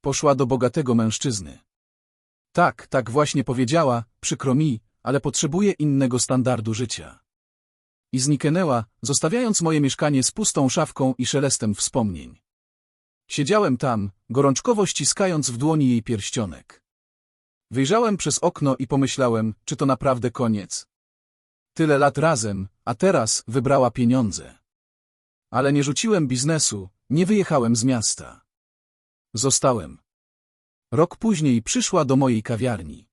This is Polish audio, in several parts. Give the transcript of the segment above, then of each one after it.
Poszła do bogatego mężczyzny. Tak, tak właśnie powiedziała, przykro mi, ale potrzebuję innego standardu życia. I zniknęła, zostawiając moje mieszkanie z pustą szafką i szelestem wspomnień. Siedziałem tam, gorączkowo ściskając w dłoni jej pierścionek. Wyjrzałem przez okno i pomyślałem, czy to naprawdę koniec? Tyle lat razem, a teraz wybrała pieniądze. Ale nie rzuciłem biznesu, nie wyjechałem z miasta. Zostałem. Rok później przyszła do mojej kawiarni.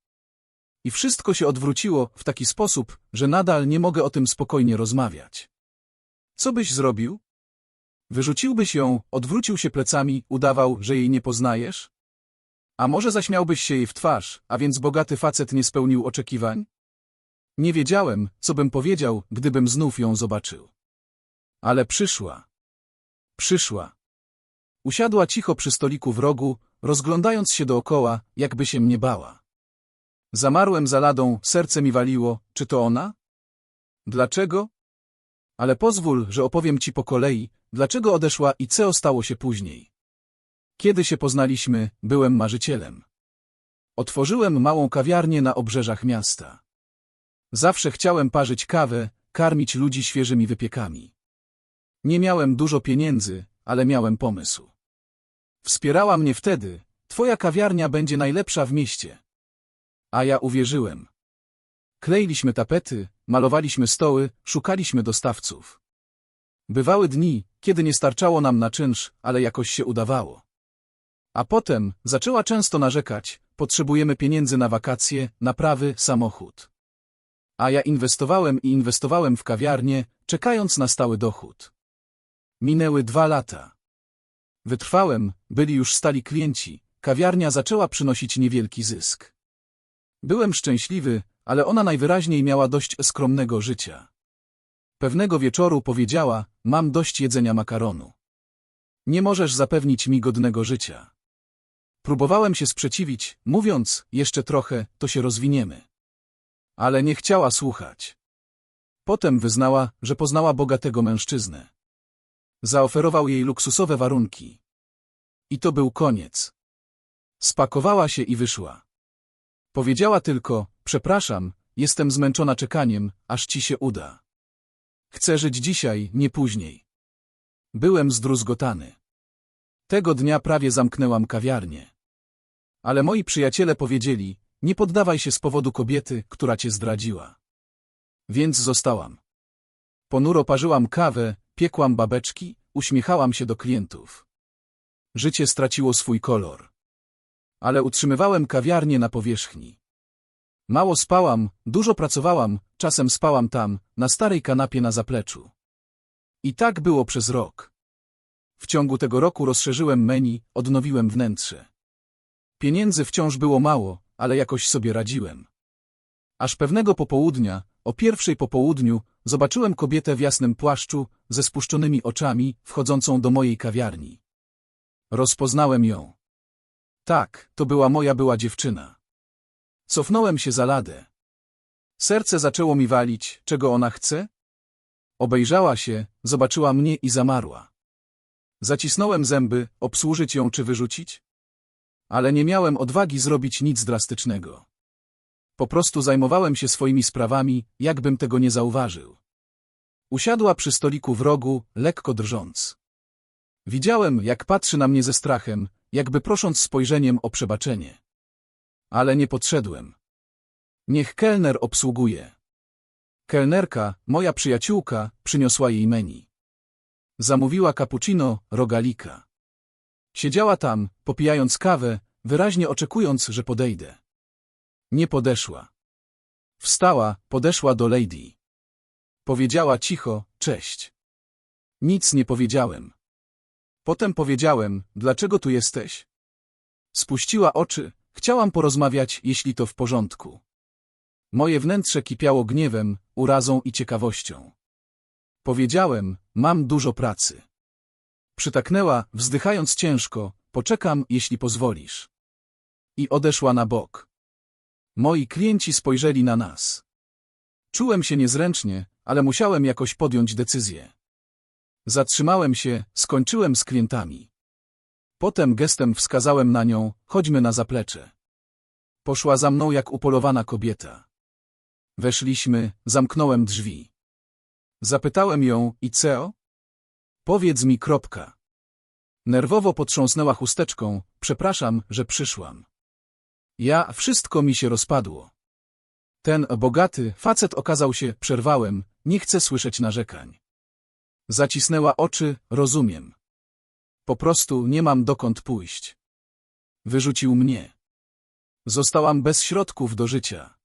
I wszystko się odwróciło w taki sposób, że nadal nie mogę o tym spokojnie rozmawiać. Co byś zrobił? Wyrzuciłbyś ją, odwrócił się plecami, udawał, że jej nie poznajesz? A może zaśmiałbyś się jej w twarz, a więc bogaty facet nie spełnił oczekiwań? Nie wiedziałem, co bym powiedział, gdybym znów ją zobaczył. Ale przyszła. Przyszła. Usiadła cicho przy stoliku w rogu, rozglądając się dookoła, jakby się mnie bała. Zamarłem za ladą, serce mi waliło, czy to ona? Dlaczego? Ale pozwól, że opowiem ci po kolei, dlaczego odeszła i co stało się później. Kiedy się poznaliśmy, byłem marzycielem. Otworzyłem małą kawiarnię na obrzeżach miasta. Zawsze chciałem parzyć kawę, karmić ludzi świeżymi wypiekami. Nie miałem dużo pieniędzy, ale miałem pomysł. Wspierała mnie wtedy, twoja kawiarnia będzie najlepsza w mieście. A ja uwierzyłem. Kleiliśmy tapety, malowaliśmy stoły, szukaliśmy dostawców. Bywały dni, kiedy nie starczało nam na czynsz, ale jakoś się udawało. A potem zaczęła często narzekać, potrzebujemy pieniędzy na wakacje, naprawy, samochód. A ja inwestowałem i inwestowałem w kawiarnię, czekając na stały dochód. Minęły dwa lata. Wytrwałem, byli już stali klienci, kawiarnia zaczęła przynosić niewielki zysk. Byłem szczęśliwy, ale ona najwyraźniej miała dość skromnego życia. Pewnego wieczoru powiedziała, mam dość jedzenia makaronu. Nie możesz zapewnić mi godnego życia. Próbowałem się sprzeciwić, mówiąc, jeszcze trochę, to się rozwiniemy. Ale nie chciała słuchać. Potem wyznała, że poznała bogatego mężczyznę. Zaoferował jej luksusowe warunki. I to był koniec. Spakowała się i wyszła. Powiedziała tylko, przepraszam, jestem zmęczona czekaniem, aż ci się uda. Chcę żyć dzisiaj, nie później. Byłem zdruzgotany. Tego dnia prawie zamknęłam kawiarnię. Ale moi przyjaciele powiedzieli, nie poddawaj się z powodu kobiety, która cię zdradziła. Więc zostałam. Ponuro parzyłam kawę, piekłam babeczki, uśmiechałam się do klientów. Życie straciło swój kolor. Ale utrzymywałem kawiarnię na powierzchni. Mało spałam, dużo pracowałam, czasem spałam tam, na starej kanapie na zapleczu. I tak było przez rok. W ciągu tego roku rozszerzyłem menu, odnowiłem wnętrze. Pieniędzy wciąż było mało, ale jakoś sobie radziłem. Aż pewnego popołudnia, o pierwszej po południu, zobaczyłem kobietę w jasnym płaszczu, ze spuszczonymi oczami, wchodzącą do mojej kawiarni. Rozpoznałem ją. Tak, to była moja była dziewczyna. Cofnąłem się za ladę. Serce zaczęło mi walić, czego ona chce? Obejrzała się, zobaczyła mnie i zamarła. Zacisnąłem zęby, obsłużyć ją czy wyrzucić? Ale nie miałem odwagi zrobić nic drastycznego. Po prostu zajmowałem się swoimi sprawami, jakbym tego nie zauważył. Usiadła przy stoliku w rogu, lekko drżąc. Widziałem, jak patrzy na mnie ze strachem, jakby prosząc spojrzeniem o przebaczenie. Ale nie podszedłem. Niech kelner obsługuje. Kelnerka, moja przyjaciółka, przyniosła jej menu. Zamówiła cappuccino, rogalika. Siedziała tam, popijając kawę, wyraźnie oczekując, że podejdę. Nie podeszła. Wstała, podeszła do lady. Powiedziała cicho, cześć. Nic nie powiedziałem. Potem powiedziałem, dlaczego tu jesteś? Spuściła oczy, chciałam porozmawiać, jeśli to w porządku. Moje wnętrze kipiało gniewem, urazą i ciekawością. Powiedziałem, mam dużo pracy. Przytaknęła, wzdychając ciężko, poczekam, jeśli pozwolisz. I odeszła na bok. Moi klienci spojrzeli na nas. Czułem się niezręcznie, ale musiałem jakoś podjąć decyzję. Zatrzymałem się, skończyłem z klientami. Potem gestem wskazałem na nią, chodźmy na zaplecze. Poszła za mną jak upolowana kobieta. Weszliśmy, zamknąłem drzwi. Zapytałem ją, i co? Powiedz mi kropka. Nerwowo potrząsnęła chusteczką, przepraszam, że przyszłam. Ja, wszystko mi się rozpadło. Ten bogaty facet okazał się, przerwałem, nie chcę słyszeć narzekań. Zacisnęła oczy, rozumiem. Po prostu nie mam dokąd pójść. Wyrzucił mnie. Zostałam bez środków do życia.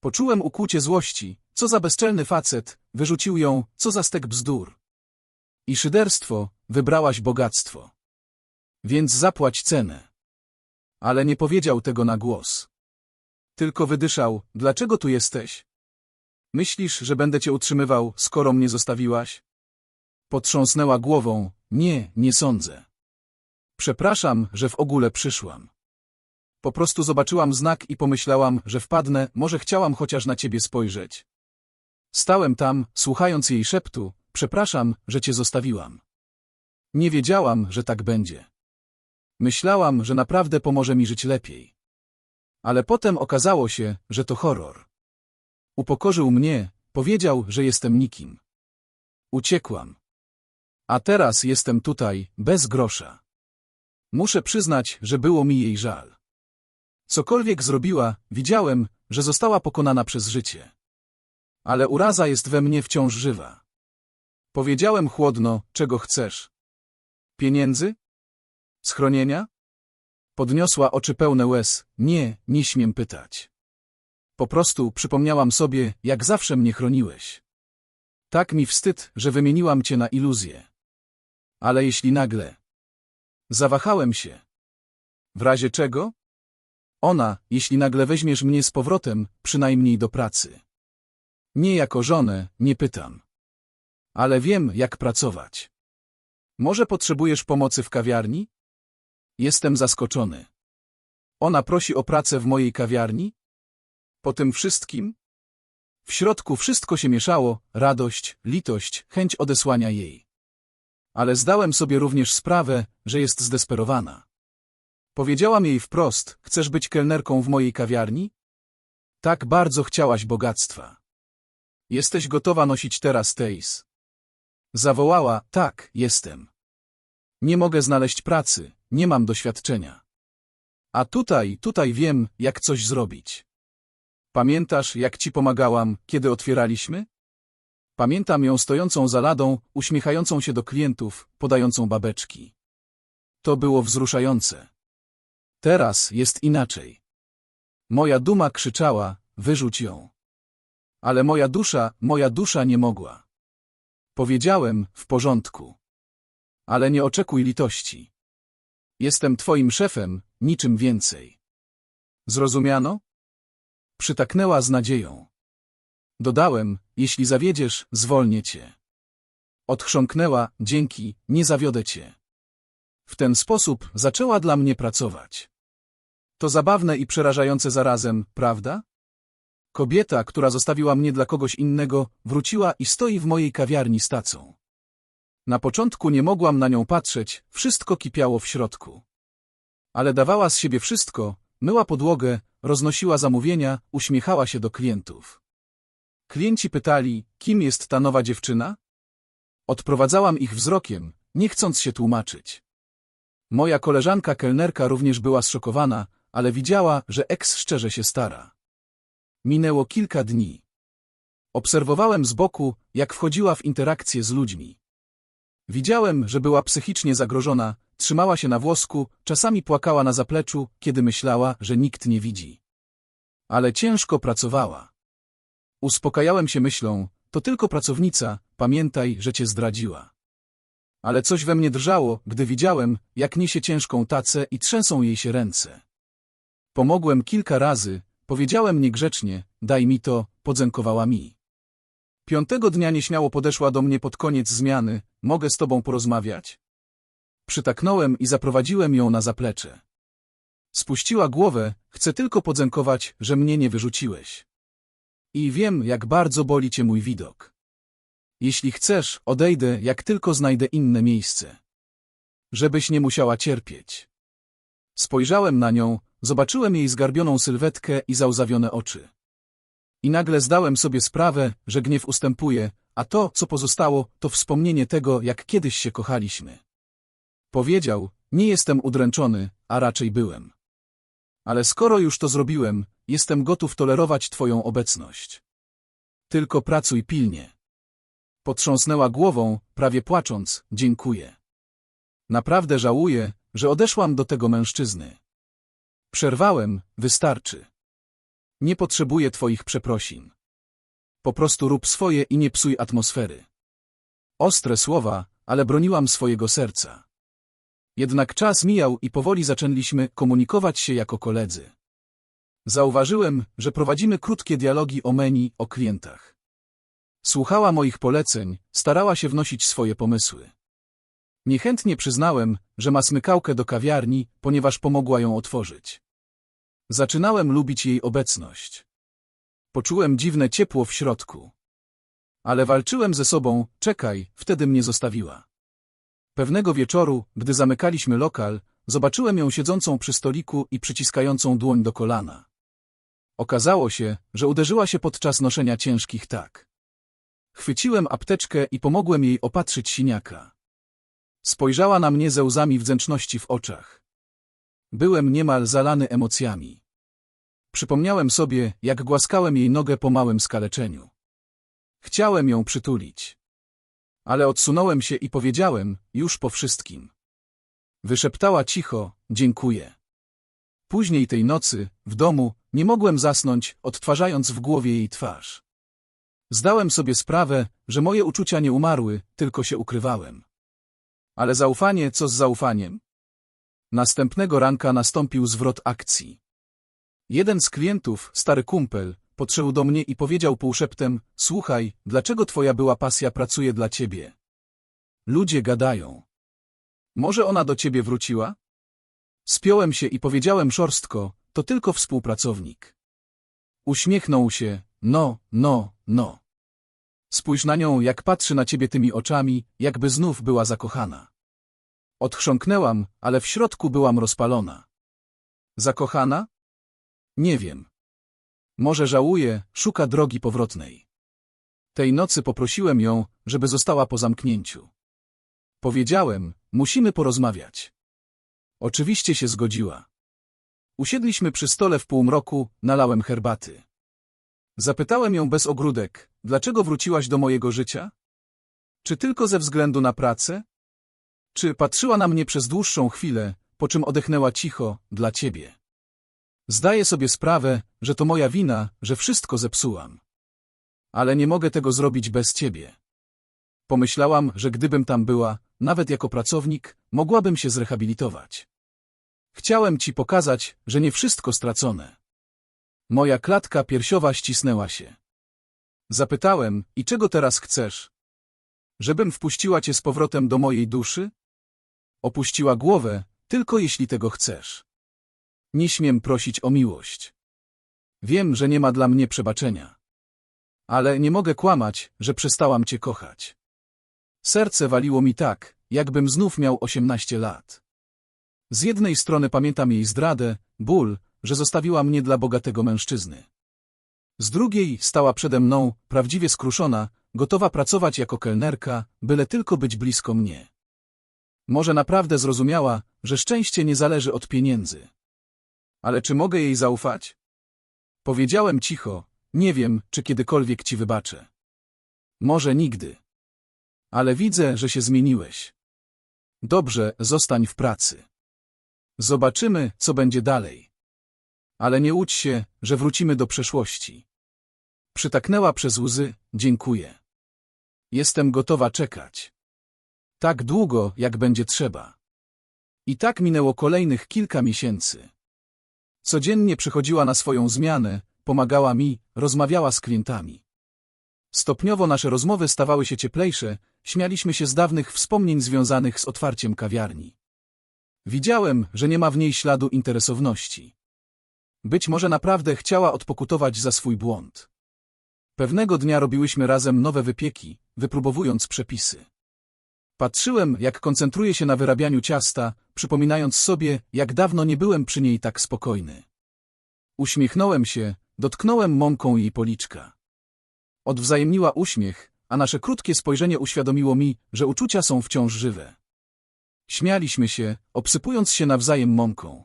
Poczułem ukłucie złości, co za bezczelny facet, wyrzucił ją, co za stek bzdur. I szyderstwo, wybrałaś bogactwo. Więc zapłać cenę. Ale nie powiedział tego na głos. Tylko wydyszał, dlaczego tu jesteś? Myślisz, że będę cię utrzymywał, skoro mnie zostawiłaś? Potrząsnęła głową, nie, nie sądzę. Przepraszam, że w ogóle przyszłam. Po prostu zobaczyłam znak i pomyślałam, że wpadnę, może chciałam chociaż na ciebie spojrzeć. Stałem tam, słuchając jej szeptu, przepraszam, że cię zostawiłam. Nie wiedziałam, że tak będzie. Myślałam, że naprawdę pomoże mi żyć lepiej. Ale potem okazało się, że to horror. Upokorzył mnie, powiedział, że jestem nikim. Uciekłam. A teraz jestem tutaj, bez grosza. Muszę przyznać, że było mi jej żal. Cokolwiek zrobiła, widziałem, że została pokonana przez życie. Ale uraza jest we mnie wciąż żywa. Powiedziałem chłodno, czego chcesz. Pieniędzy? Schronienia? Podniosła oczy pełne łez. Nie, nie śmiem pytać. Po prostu przypomniałam sobie, jak zawsze mnie chroniłeś. Tak mi wstyd, że wymieniłam cię na iluzję. Ale jeśli nagle... Zawahałem się. W razie czego? Ona, jeśli nagle weźmiesz mnie z powrotem, przynajmniej do pracy. Nie jako żonę, nie pytam. Ale wiem, jak pracować. Może potrzebujesz pomocy w kawiarni? Jestem zaskoczony. Ona prosi o pracę w mojej kawiarni? Po tym wszystkim? W środku wszystko się mieszało, radość, litość, chęć odesłania jej. Ale zdałem sobie również sprawę, że jest zdesperowana. Powiedziałam jej wprost, chcesz być kelnerką w mojej kawiarni? Tak bardzo chciałaś bogactwa. Jesteś gotowa nosić teraz tejs? Zawołała, tak, jestem. Nie mogę znaleźć pracy, nie mam doświadczenia. A tutaj, tutaj wiem, jak coś zrobić. Pamiętasz, jak ci pomagałam, kiedy otwieraliśmy? Pamiętam ją stojącą za ladą, uśmiechającą się do klientów, podającą babeczki. To było wzruszające. Teraz jest inaczej. Moja duma krzyczała, wyrzuć ją. Ale moja dusza, moja dusza nie mogła. Powiedziałem, w porządku. Ale nie oczekuj litości. Jestem twoim szefem, niczym więcej. Zrozumiano? Przytaknęła z nadzieją. Dodałem, jeśli zawiedziesz, zwolnię cię. Odchrząknęła, dzięki, nie zawiodę cię. W ten sposób zaczęła dla mnie pracować. To zabawne i przerażające zarazem, prawda? Kobieta, która zostawiła mnie dla kogoś innego, wróciła i stoi w mojej kawiarni z tacą. Na początku nie mogłam na nią patrzeć, wszystko kipiało w środku. Ale dawała z siebie wszystko, myła podłogę, roznosiła zamówienia, uśmiechała się do klientów. Klienci pytali, kim jest ta nowa dziewczyna? Odprowadzałam ich wzrokiem, nie chcąc się tłumaczyć. Moja koleżanka kelnerka również była zszokowana, ale widziała, że eks szczerze się stara. Minęło kilka dni. Obserwowałem z boku, jak wchodziła w interakcję z ludźmi. Widziałem, że była psychicznie zagrożona, trzymała się na włosku, czasami płakała na zapleczu, kiedy myślała, że nikt nie widzi. Ale ciężko pracowała. Uspokajałem się myślą, to tylko pracownica, pamiętaj, że cię zdradziła. Ale coś we mnie drżało, gdy widziałem, jak niesie ciężką tacę i trzęsą jej się ręce. Pomogłem kilka razy, powiedziałem niegrzecznie, daj mi to, podzękowała mi. Piątego dnia nieśmiało podeszła do mnie pod koniec zmiany, mogę z tobą porozmawiać? Przytaknąłem i zaprowadziłem ją na zaplecze. Spuściła głowę, chcę tylko podziękować, że mnie nie wyrzuciłeś. I wiem, jak bardzo boli cię mój widok. Jeśli chcesz, odejdę, jak tylko znajdę inne miejsce. Żebyś nie musiała cierpieć. Spojrzałem na nią, zobaczyłem jej zgarbioną sylwetkę i załzawione oczy. I nagle zdałem sobie sprawę, że gniew ustępuje, a to, co pozostało, to wspomnienie tego, jak kiedyś się kochaliśmy. Powiedział, nie jestem udręczony, a raczej byłem. Ale skoro już to zrobiłem, jestem gotów tolerować twoją obecność. Tylko pracuj pilnie. Potrząsnęła głową, prawie płacząc, dziękuję. Naprawdę żałuję, że odeszłam do tego mężczyzny. Przerwałem, wystarczy. Nie potrzebuję twoich przeprosin. Po prostu rób swoje i nie psuj atmosfery. Ostre słowa, ale broniłam swojego serca. Jednak czas mijał i powoli zaczęliśmy komunikować się jako koledzy. Zauważyłem, że prowadzimy krótkie dialogi o menu, o klientach. Słuchała moich poleceń, starała się wnosić swoje pomysły. Niechętnie przyznałem, że ma smykałkę do kawiarni, ponieważ pomogła ją otworzyć. Zaczynałem lubić jej obecność. Poczułem dziwne ciepło w środku. Ale walczyłem ze sobą, czekaj, wtedy mnie zostawiła. Pewnego wieczoru, gdy zamykaliśmy lokal, zobaczyłem ją siedzącą przy stoliku i przyciskającą dłoń do kolana. Okazało się, że uderzyła się podczas noszenia ciężkich tak. Chwyciłem apteczkę i pomogłem jej opatrzyć siniaka. Spojrzała na mnie ze łzami wdzięczności w oczach. Byłem niemal zalany emocjami. Przypomniałem sobie, jak głaskałem jej nogę po małym skaleczeniu. Chciałem ją przytulić. Ale odsunąłem się i powiedziałem, już po wszystkim. Wyszeptała cicho, dziękuję. Później tej nocy, w domu, nie mogłem zasnąć, odtwarzając w głowie jej twarz. Zdałem sobie sprawę, że moje uczucia nie umarły, tylko się ukrywałem. Ale zaufanie, co z zaufaniem? Następnego ranka nastąpił zwrot akcji. Jeden z klientów, stary kumpel, podszedł do mnie i powiedział półszeptem, słuchaj, dlaczego twoja była pasja pracuje dla ciebie? Ludzie gadają. Może ona do ciebie wróciła? Spiąłem się i powiedziałem szorstko, to tylko współpracownik. Uśmiechnął się, no, no, no. Spójrz na nią, jak patrzy na ciebie tymi oczami, jakby znów była zakochana. Odchrząknęłam, ale w środku byłam rozpalona. Zakochana? Nie wiem. Może żałuje, szuka drogi powrotnej. Tej nocy poprosiłem ją, żeby została po zamknięciu. Powiedziałem, musimy porozmawiać. Oczywiście się zgodziła. Usiedliśmy przy stole w półmroku, nalałem herbaty. Zapytałem ją bez ogródek, dlaczego wróciłaś do mojego życia? Czy tylko ze względu na pracę? Czy patrzyła na mnie przez dłuższą chwilę, po czym odechnęła cicho, dla ciebie? Zdaję sobie sprawę, że to moja wina, że wszystko zepsułam. Ale nie mogę tego zrobić bez ciebie. Pomyślałam, że gdybym tam była, nawet jako pracownik, mogłabym się zrehabilitować. Chciałem ci pokazać, że nie wszystko stracone. Moja klatka piersiowa ścisnęła się. Zapytałem, i czego teraz chcesz? Żebym wpuściła cię z powrotem do mojej duszy? Opuściła głowę, tylko jeśli tego chcesz. Nie śmiem prosić o miłość. Wiem, że nie ma dla mnie przebaczenia. Ale nie mogę kłamać, że przestałam cię kochać. Serce waliło mi tak, jakbym znów miał osiemnaście lat. Z jednej strony pamiętam jej zdradę, ból, że zostawiła mnie dla bogatego mężczyzny. Z drugiej stała przede mną, prawdziwie skruszona, gotowa pracować jako kelnerka, byle tylko być blisko mnie. Może naprawdę zrozumiała, że szczęście nie zależy od pieniędzy. Ale czy mogę jej zaufać? Powiedziałem cicho, nie wiem, czy kiedykolwiek ci wybaczę. Może nigdy. Ale widzę, że się zmieniłeś. Dobrze, zostań w pracy. Zobaczymy, co będzie dalej. Ale nie łudź się, że wrócimy do przeszłości. Przytaknęła przez łzy, dziękuję. Jestem gotowa czekać. Tak długo, jak będzie trzeba. I tak minęło kolejnych kilka miesięcy. Codziennie przychodziła na swoją zmianę, pomagała mi, rozmawiała z klientami. Stopniowo nasze rozmowy stawały się cieplejsze, śmialiśmy się z dawnych wspomnień związanych z otwarciem kawiarni. Widziałem, że nie ma w niej śladu interesowności. Być może naprawdę chciała odpokutować za swój błąd. Pewnego dnia robiłyśmy razem nowe wypieki, wypróbowując przepisy. Patrzyłem, jak koncentruje się na wyrabianiu ciasta, przypominając sobie, jak dawno nie byłem przy niej tak spokojny. Uśmiechnąłem się, dotknąłem mąką jej policzka. Odwzajemniła uśmiech, a nasze krótkie spojrzenie uświadomiło mi, że uczucia są wciąż żywe. Śmialiśmy się, obsypując się nawzajem mąką.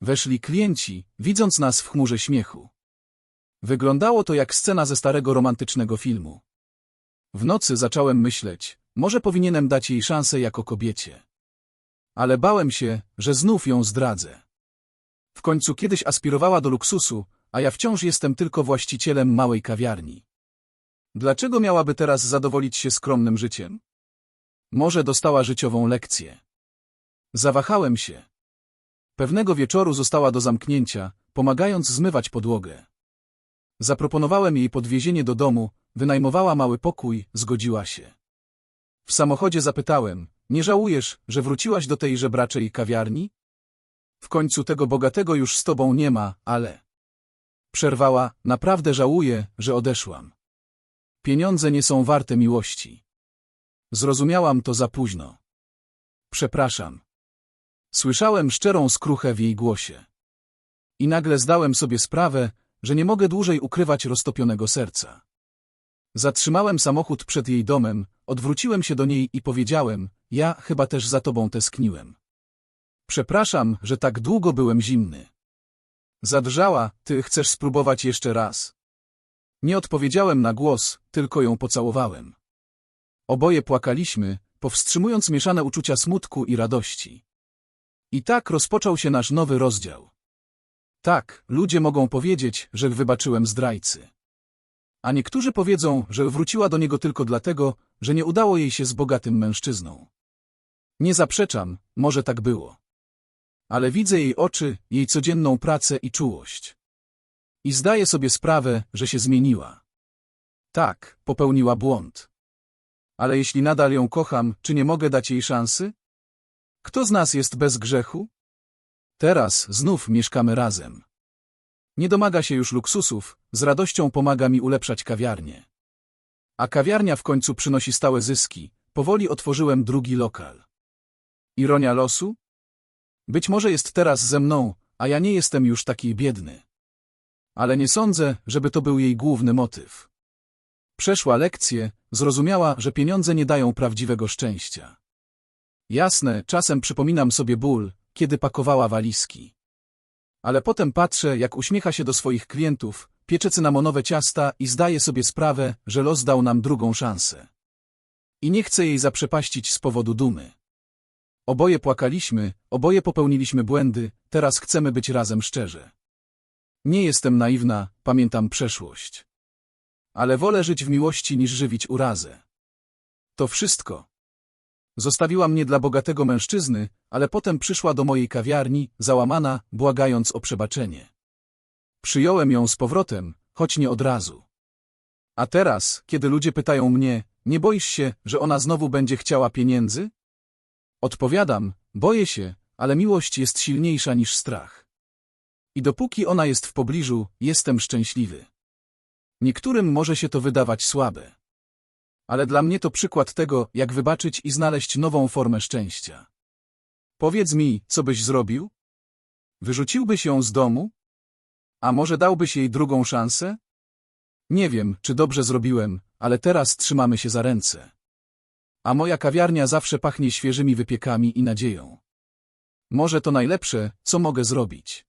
Weszli klienci, widząc nas w chmurze śmiechu. Wyglądało to jak scena ze starego romantycznego filmu. W nocy zacząłem myśleć, może powinienem dać jej szansę jako kobiecie. Ale bałem się, że znów ją zdradzę. W końcu kiedyś aspirowała do luksusu, a ja wciąż jestem tylko właścicielem małej kawiarni. Dlaczego miałaby teraz zadowolić się skromnym życiem? Może dostała życiową lekcję. Zawahałem się. Pewnego wieczoru została do zamknięcia, pomagając zmywać podłogę. Zaproponowałem jej podwiezienie do domu, wynajmowała mały pokój, zgodziła się. W samochodzie zapytałem, nie żałujesz, że wróciłaś do tej żebraczej kawiarni? W końcu tego bogatego już z tobą nie ma, ale... Przerwała, naprawdę żałuję, że odeszłam. Pieniądze nie są warte miłości. Zrozumiałam to za późno. Przepraszam. Słyszałem szczerą skruchę w jej głosie. I nagle zdałem sobie sprawę, że nie mogę dłużej ukrywać roztopionego serca. Zatrzymałem samochód przed jej domem, odwróciłem się do niej i powiedziałem, ja chyba też za tobą tęskniłem. Przepraszam, że tak długo byłem zimny. Zadrżała, ty chcesz spróbować jeszcze raz. Nie odpowiedziałem na głos, tylko ją pocałowałem. Oboje płakaliśmy, powstrzymując mieszane uczucia smutku i radości. I tak rozpoczął się nasz nowy rozdział. Tak, ludzie mogą powiedzieć, że wybaczyłem zdrajcy. A niektórzy powiedzą, że wróciła do niego tylko dlatego, że nie udało jej się z bogatym mężczyzną. Nie zaprzeczam, może tak było. Ale widzę jej oczy, jej codzienną pracę i czułość. I zdaję sobie sprawę, że się zmieniła. Tak, popełniła błąd. Ale jeśli nadal ją kocham, czy nie mogę dać jej szansy? Kto z nas jest bez grzechu? Teraz znów mieszkamy razem. Nie domaga się już luksusów, z radością pomaga mi ulepszać kawiarnię. A kawiarnia w końcu przynosi stałe zyski, powoli otworzyłem drugi lokal. Ironia losu? Być może jest teraz ze mną, a ja nie jestem już taki biedny. Ale nie sądzę, żeby to był jej główny motyw. Przeszła lekcję, zrozumiała, że pieniądze nie dają prawdziwego szczęścia. Jasne, czasem przypominam sobie ból, kiedy pakowała walizki. Ale potem patrzę, jak uśmiecha się do swoich klientów, piecze cynamonowe ciasta i zdaje sobie sprawę, że los dał nam drugą szansę. I nie chcę jej zaprzepaścić z powodu dumy. Oboje płakaliśmy, oboje popełniliśmy błędy, teraz chcemy być razem szczerze. Nie jestem naiwna, pamiętam przeszłość. Ale wolę żyć w miłości niż żywić urazę. To wszystko. Zostawiła mnie dla bogatego mężczyzny, ale potem przyszła do mojej kawiarni, załamana, błagając o przebaczenie. Przyjąłem ją z powrotem, choć nie od razu. A teraz, kiedy ludzie pytają mnie, nie boisz się, że ona znowu będzie chciała pieniędzy? Odpowiadam, boję się, ale miłość jest silniejsza niż strach. I dopóki ona jest w pobliżu, jestem szczęśliwy. Niektórym może się to wydawać słabe. Ale dla mnie to przykład tego, jak wybaczyć i znaleźć nową formę szczęścia. Powiedz mi, co byś zrobił? Wyrzuciłbyś ją z domu? A może dałbyś jej drugą szansę? Nie wiem, czy dobrze zrobiłem, ale teraz trzymamy się za ręce. A moja kawiarnia zawsze pachnie świeżymi wypiekami i nadzieją. Może to najlepsze, co mogę zrobić.